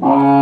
Um,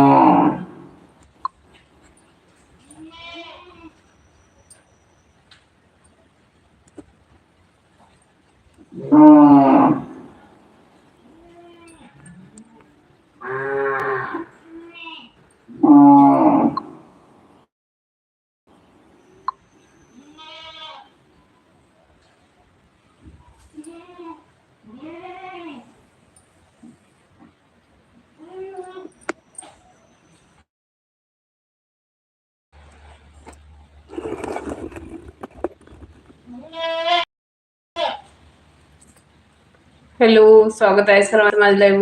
hello स्वागत आहे सर्वांचं माझ्या लाईव्ह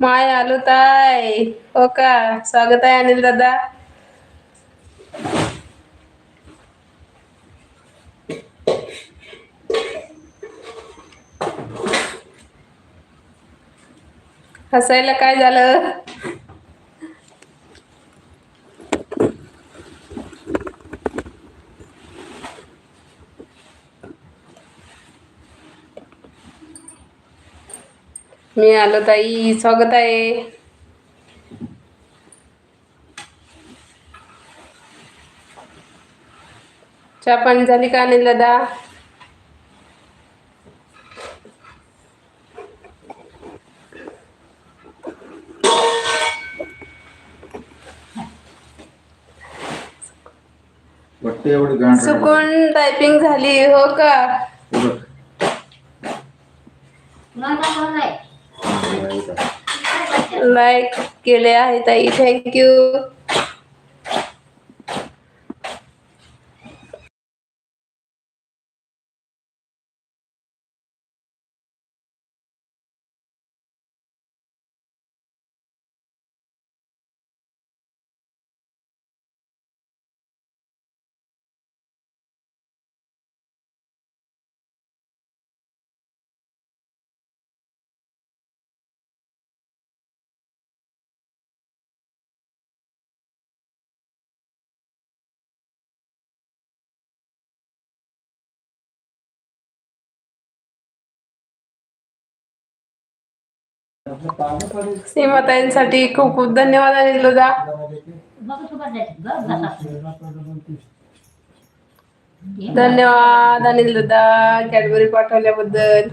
माय आलो ताय हो का? स्वागत आहे अनिल दादा. हसायला काय झालं? मी आलो ताई. स्वागत आहे. चहा पाणी झाली का अनिल दादा चुकून टायपिंग झाली हो का? लाईक केले आहे ताई. थँक्यू सीमाताईंसाठी खूप खूप धन्यवाद अनिल दादा धन्यवाद अनिल दादा कॅडबरी पाठवल्याबद्दल.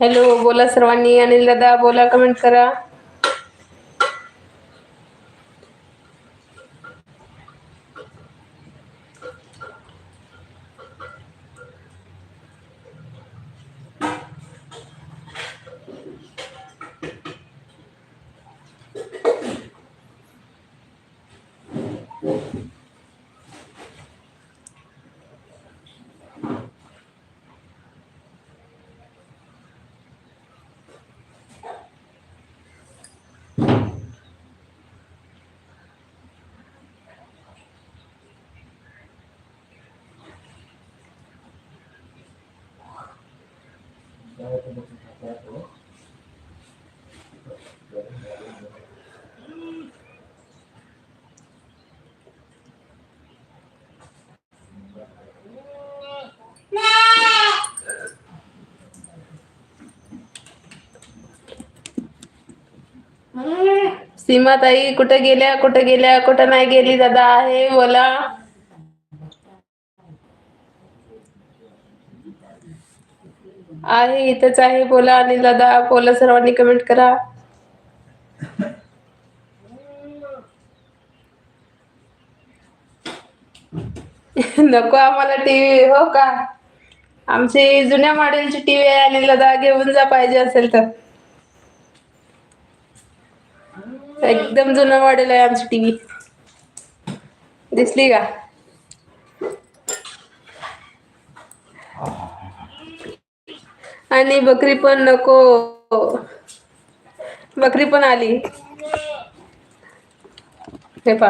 हॅलो बोला सर्वांनी अनिल दादा बोला कमेंट करा Thank you. නැවත මුලින් කතා කරමු. सीमा ताई कुठं गेल्या कुठं गेल्या कुठं नाही गेली दादा आहे बोला आहे इथेच आहे बोला आणि दादा बोला सर्वांनी कमेंट करा. नको आम्हाला टीव्ही हो का? आमची जुन्या मॉडेलची टीव्ही आहे आणि लदा घेऊन जा पाहिजे असेल तर. एकदम जुनं मॉडेल आहे आमची टीव्ही दिसली का? आणि बकरी पण नको. बकरी पण आली. हे पा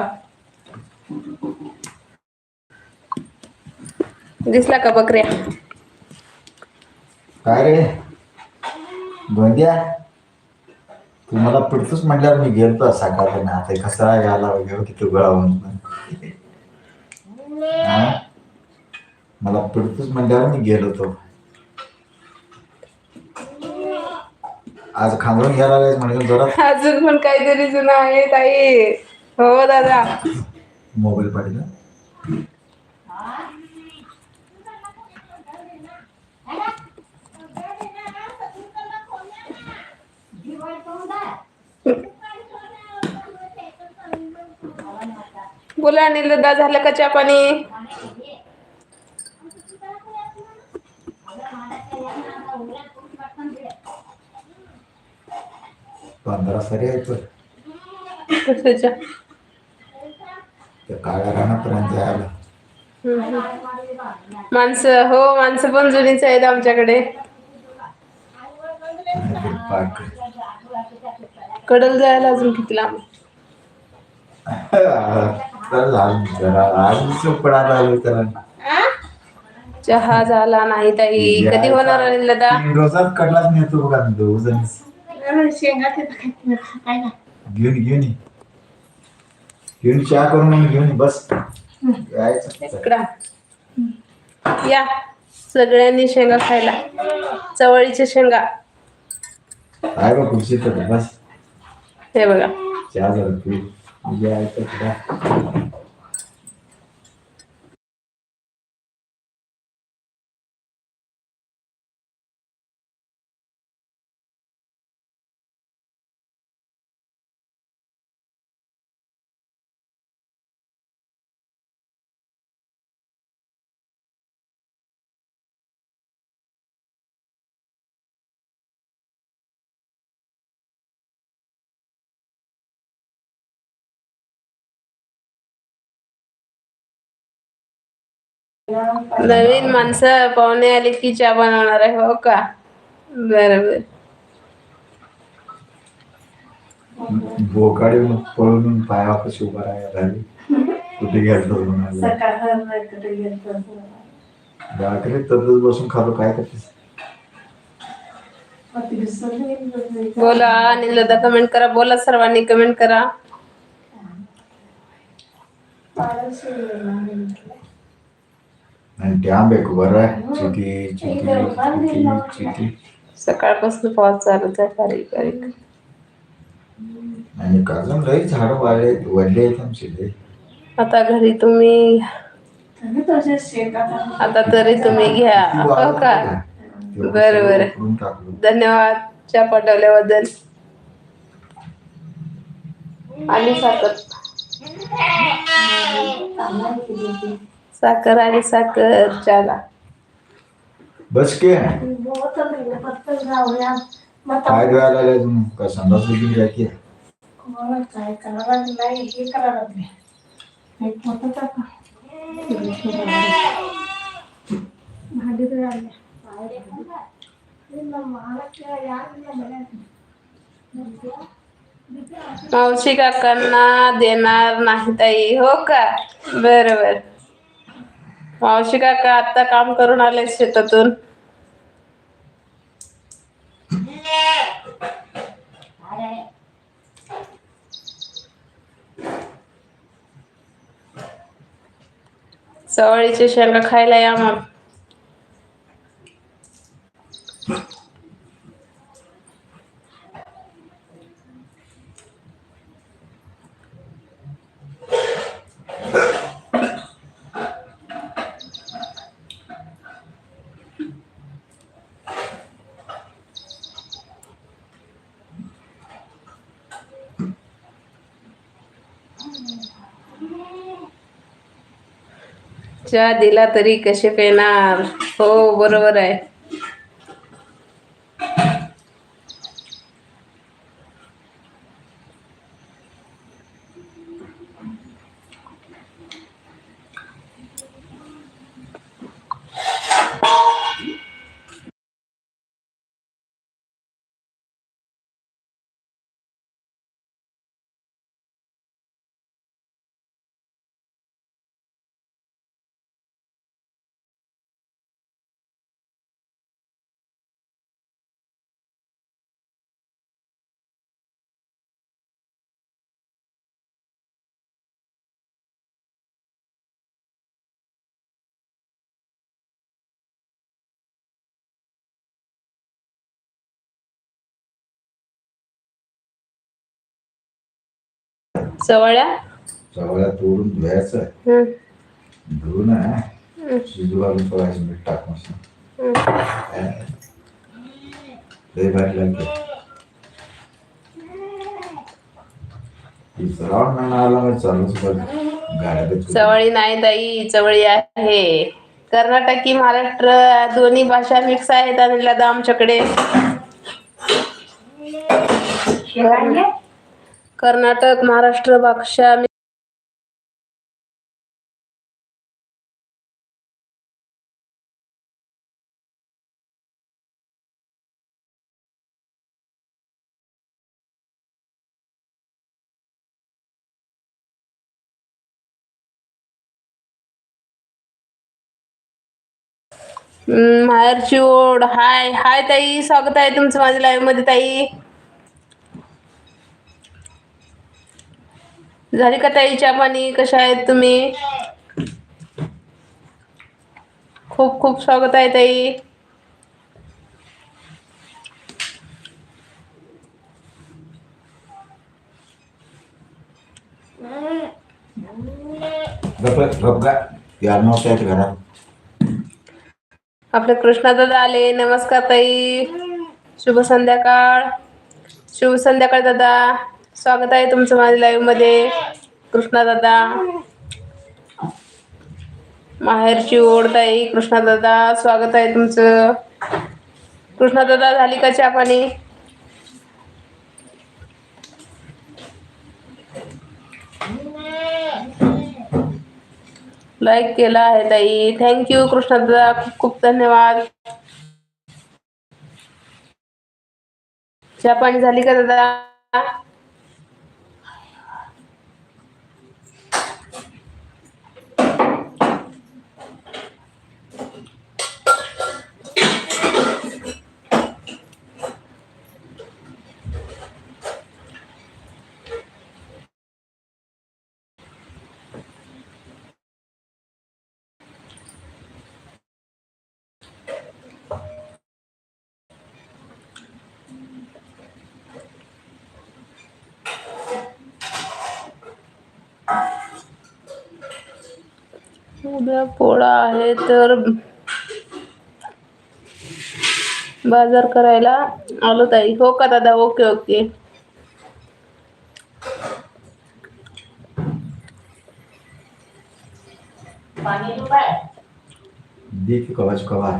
दिसला का बकऱ्या? काय रे? गोंद्या तू मला पडतोच म्हटल्यावर मी गेलतो सकाळी ना आता कसा घाला वगैरे किती गळावून. हा? मला पडतोच म्हटल्यावर मी गेलो होतो. आज खांदून घ्यायला लागेल म्हणजे जोरात अजून पण काहीतरी जुनं आहे ताई. हो दादा. मोबाईल पाहिजे बोला अनिल दादा झालं का चहा पाणी? पंधरा सरी आहेत बघ. कशाच्या? त्या काळ्या रानापर्यंत हम्म. माणसं हो माणसं पण जुनीच आहेत आमच्याकडे. आणि पाक. कडल जायला अजून किती लांब? तर. जरा चहा झाला नाही ताई. कधी होणार अनिल दादा रोजात कडलाच नेतो बघा मी दोघ घेऊन घेऊन ये. घेऊन चहा करून घेऊन बस या सगळ्यांनी शेंगा खायला चवळीच्या शेंगा काय बघ खुशी तर बस हे बघा चहा झालं तू नवीन माणसं पाहुणे आले की चहा बनवणार आहे हो का? बरोबर. बोकाडी पळून उभा राहायला लागली. कुठे तसंच बसून खातो काय करतेस बोला अनिल दादा कमेंट करा. बोला सर्वांनी कमेंट करा. आणि त्या ಬೇಕು बरं चिटी चिटी चिटी चिटी सकाळपासून पाऊस चालूच आहे बारीक बारीक आणि अजून लई झाड वाढले वडले आहेत आमचे. आता घरी तुम्ही आता तरी तुम्ही घ्या हो का बरं, बरं. धन्यवाद चहा पाठवल्याबद्दल आणि साखर साखर आणि साखर चहाला बस के. काय द्यायला लागले तुम्ही? का संडास बिगिन जायची काय करायला नाही हे करायला लागले एक मोठं टाका भांडी तर आले मावशी काकांना देणार नाही ताई हो का? बरोबर. मावशी काका आता काम करून आले शेतातून. चवळीचे शेंगा खायला या मग. चहा दिला तरी कसे पेणार? हो बरोबर आहे. चवळ्या? चवळ्या तोडून धुवायचं धुवून शिजू घालून मीठ टाकून. लय भारी लागते. ती सराव म्हणून आला मग चालूच बघ गाड्या चवळी नाही ताई चवळी आहे. कर्नाटकी महाराष्ट्र दोन्ही भाषा मिक्स आहेत आणि लदा आमच्याकडे कर्नाटक महाराष्ट्र भाषा माहेरची ओढ. हाय हाय ताई. स्वागत आहे तुमचं माझ्या लाईव्हमध्ये ताई. झाली का ताई चहा पाणी? कशा आहेत तुम्ही? खूप खूप स्वागत आहे ताई. आपले कृष्णा दादा आले. नमस्कार ताई. शुभ संध्याकाळ. शुभ संध्याकाळ दादा. स्वागत आहे तुमचं माझ्या लाईव्हमध्ये. कृष्णा दादा. माहेरची ओढ ताई कृष्णा दादा. स्वागत आहे तुमचं. कृष्णा दादा झाली का चहा पाणी? लाईक केला आहे ताई. थँक्यू कृष्णा दादा. खूप खूप धन्यवाद. चहा पाणी झाली का दादा? उद्या पोळा आहे तर बाजार करायला आलो ताई. हो का दादा? Okay okay. पाणी तू काय दे की कवाच कवा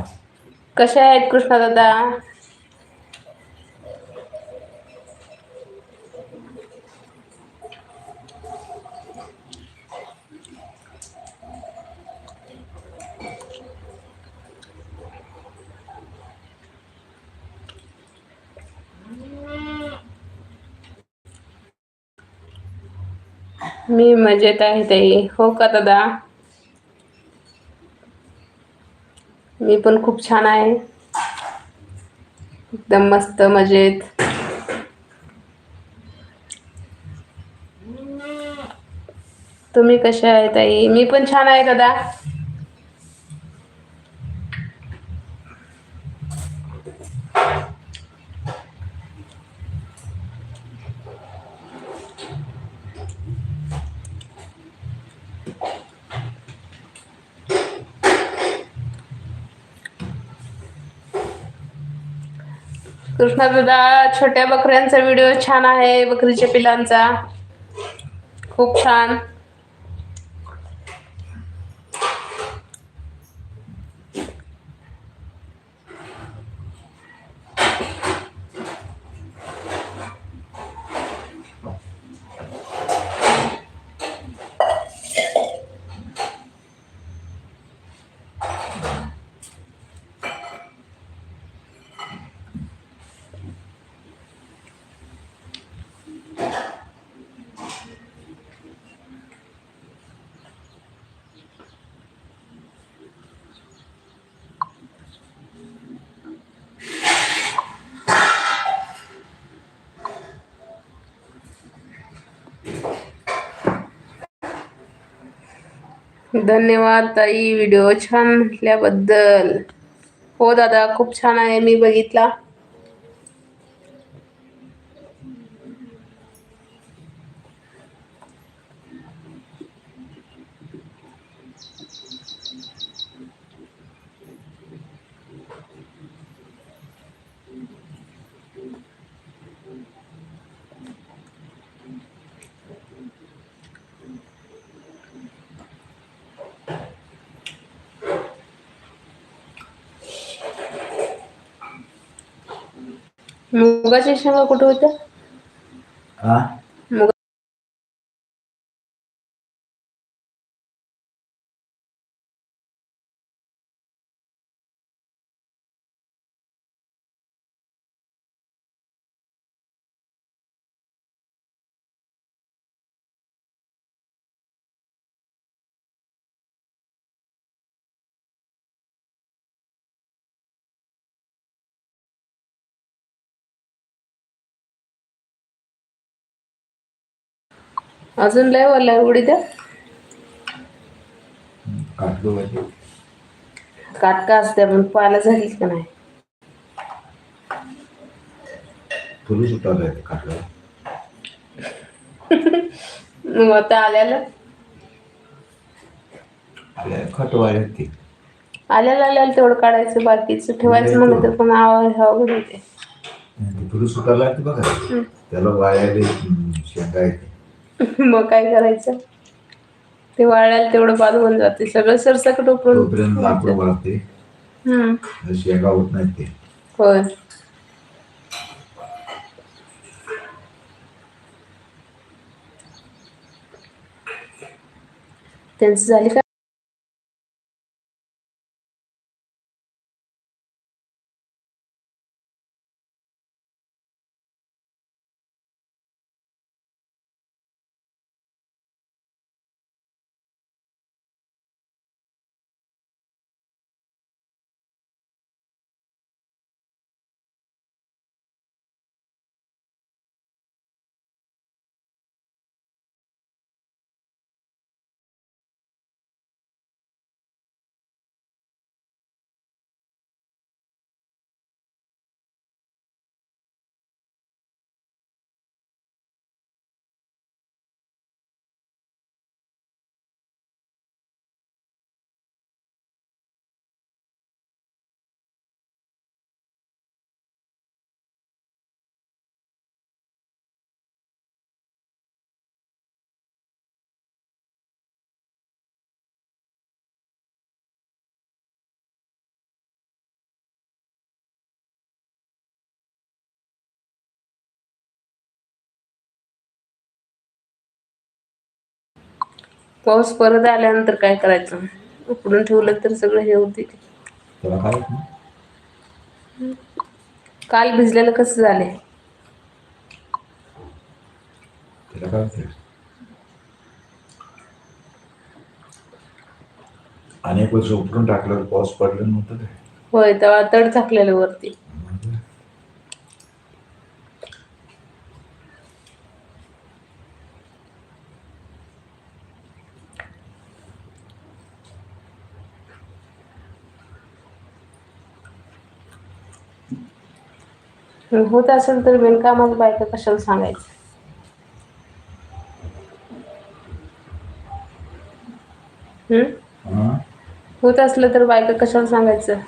कसे आहेत कृष्णा दादा? मी मजेत आहे ताई. हो का दादा? मी पण खूप छान आहे. एकदम मस्त मजेत. तुम्ही कसे आहे ताई? मी पण छान आहे दादा. कृष्णा दादा छोट्या बकऱ्यांचा व्हिडिओ छान आहे बकरीच्या पिलांचा. खूप छान. धन्यवाद ताई व्हिडिओ छान म्हटल्याबद्दल. हो दादा खूप छान आहे मी बघितला. मुगाच्या शेंगा कुठे होत्या? हा? अजून लय वरला उडी द्या. काटका असते पण पाला झालीच का नाही? फुलं सुटायला आता आल्याला? आल्याला आल्याला तेवढं काढायचं बाकीचं ठेवायचं म्हणलं तर पण आवाज अवघड होते फुलं सुटायला बघा. त्याला वाळायला शेंगा येते. मग काय करायचं? ते वाळायला तेवढं बाद होऊन जाते. सगळं सरसकट उकळून तोपर्यंत लाकूड वाळते. हम्म. शेंगा होत नाहीत ते. होय. त्यांचं झाली का? पाऊस परत आल्यानंतर काय करायचं? उकडून ठेवलं तर सगळं हे होते. त्याला काय होत नाही. काल भिजलेलं कसं काय होते अनेक वर्ष उपटून टाकल्यावर पाऊस पडला नव्हतं काय होय तेव्हा तड झाकलेलं वरती. होत असेल तर बिनकामात बायका कशाला सांगायचं? होत असलं तर बायका कशाला सांगायचं?